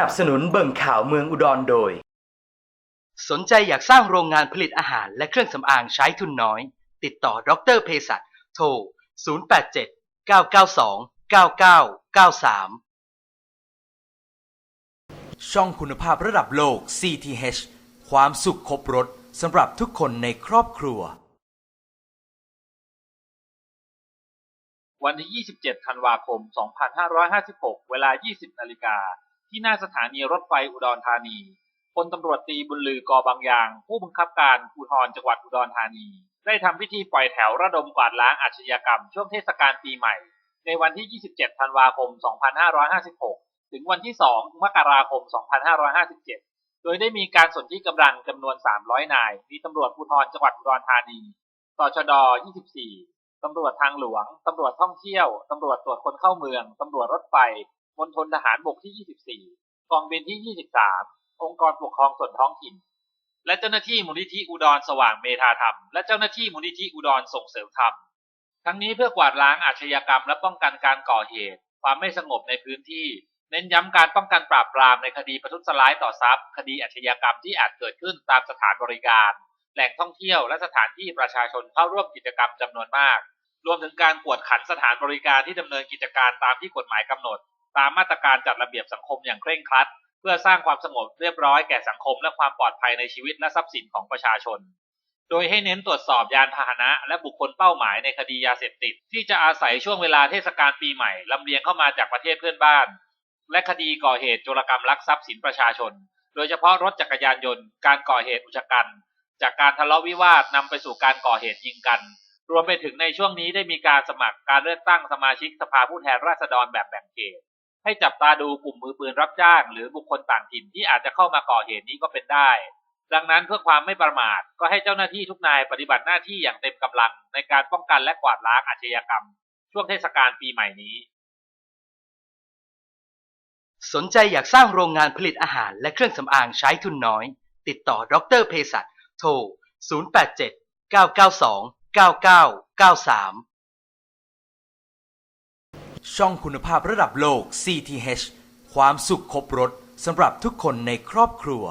นับสนุนเบิ่งข่าวเมืองอุดรโดย สนใจอยากสร้างโรงงานผลิตอาหารและเครื่องสำอางใช้ทุนน้อย ติดต่อดรเภสัชโทร 087 992 9993 ช่องคุณภาพระดับโลก CTH ความสุขครบรถสำหรับทุกคนในครอบครัว วันที่ 27 ธันวาคม 2556 เวลา 20 นาฬิกา ที่หน้าสถานีรถไฟอุดรธานีพลตำรวจตีบุญลือกอบางยาง ผู้บังคับการภูธรจังหวัดอุดรธานี ได้ทำพิธีปล่อยแถวระดมกวาดล้างอาชญากรรมช่วงเทศกาลปีใหม่ ในวันที่ 27 ธันวาคม 2556 ถึงวันที่ 2 มกราคม 2557 โดยได้มีการสนที่กำลังจำนวน 300 นาย มีตำรวจภูธรจังหวัดอุดรธานีตชด 24 ตำรวจทางหลวง ตำรวจท่องเที่ยว ตำรวจตรวจคนเข้าเมือง ตำรวจรถไฟ มณฑลทหารบกที่ 24 กองบินที่ 23 องค์กรปกครองส่วนท้องถิ่น และเจ้าหน้าที่มูลนิธิอุดรสว่างเมธาธรรม และเจ้าหน้าที่มูลนิธิอุดรส่งเสริมธรรม ทั้งนี้เพื่อกวาดล้างอาชญากรรมและป้องกันการก่อเหตุ ความไม่สงบในพื้นที่ เน้นย้ำการป้องกันปราบปรามในคดีประทุษร้ายต่อทรัพย์ คดีอาชญากรรมที่อาจเกิดขึ้นตามสถานบริการ แหล่งท่องเที่ยวและสถานที่ประชาชนเข้าร่วมกิจกรรมจำนวนมาก รวมถึงการกวดขันสถานบริการที่ดำเนินกิจการตามที่กฎหมายกำหนด ตามมาตรการจัดระเบียบสังคมอย่างเคร่งครัด เพื่อสร้างความสงบเรียบร้อยแก่สังคมและความปลอดภัยในชีวิตและทรัพย์สินของประชาชน โดยให้เน้นตรวจสอบยานพาหนะ และบุคคลเป้าหมายในคดียาเสพติด ที่จะอาศัยช่วงเวลาเทศกาลปีใหม่ลำเลียงเข้ามาจากประเทศเพื่อนบ้าน และคดีก่อเหตุโจรกรรมลักทรัพย์สินประชาชน โดยเฉพาะรถจักรยานยนต์ การก่อเหตุอุชกันจากการทะเลาะวิวาทนำไปสู่การก่อเหตุยิงกัน รวมไปถึงในช่วงนี้ได้มีการสมัครการเลือกตั้งสมาชิกสภาผู้แทนราษฎรแบบแบ่งเขต ให้จับตาดูกลุ่มมือปืนรับจ้าง หรือบุคคลต่างถิ่นที่อาจจะเข้ามาก่อเหตุนี้ก็เป็นได้ ดังนั้นเพื่อความไม่ประมาทก็ให้เจ้าหน้าที่ทุกนายปฏิบัติหน้าที่อย่างเต็มกำลังในการป้องกันและกวาดล้างอาชญากรรม ช่วงเทศกาลปีใหม่นี้ สนใจอยากสร้างโรงงานผลิตอาหารและเครื่องสำอางใช้ทุนน้อย ติดต่อดรเภสัชโทร 087 992 9993 ช่องคุณภาพระดับโลก CTH ความสุขครบรถสำหรับทุกคนในครอบครัว